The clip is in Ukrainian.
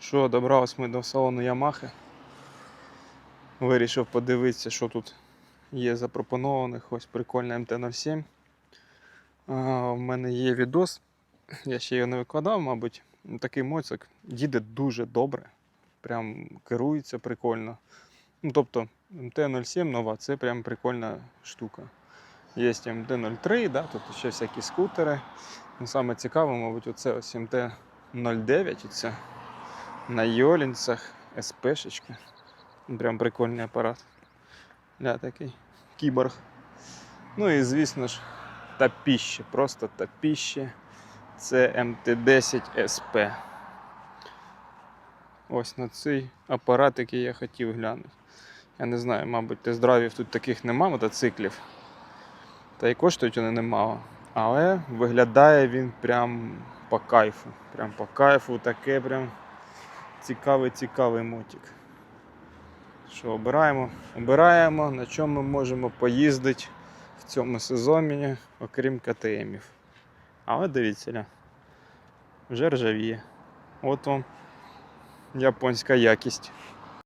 Що, добрались ми до салону Ямахи. Вирішив подивитися, що тут є запропонованих. Ось прикольна МТ-07. А, в мене є відос. Я ще його не викладав, мабуть. Такий моцик. Їде дуже добре. Прям керується прикольно. Ну, тобто, МТ-07 нова, це прям прикольна штука. Є МТ-03, да, тут ще всякі скутери. Ну, саме цікаве, мабуть, оце ось МТ-09. Оце на Йолінцях СПшечка. Ну, Прям прикольний апарат. Ля такий кіборг. Ну і звісно ж, тапіще, просто тапіще. Це МТ-10 СП. Ось на цей апарат, який я хотів глянути. Я не знаю, мабуть, тест-драйвів тут таких нема мотоциклів. Та й коштують вони немало. Але виглядає він прям по кайфу. Прям по кайфу, таке прям цікавий, цікавий мотик. Що обираємо? Обираємо, на чому ми можемо поїздити в цьому сезоні, окрім КТМів. Але дивіться, вже ржавіє. От вам японська якість.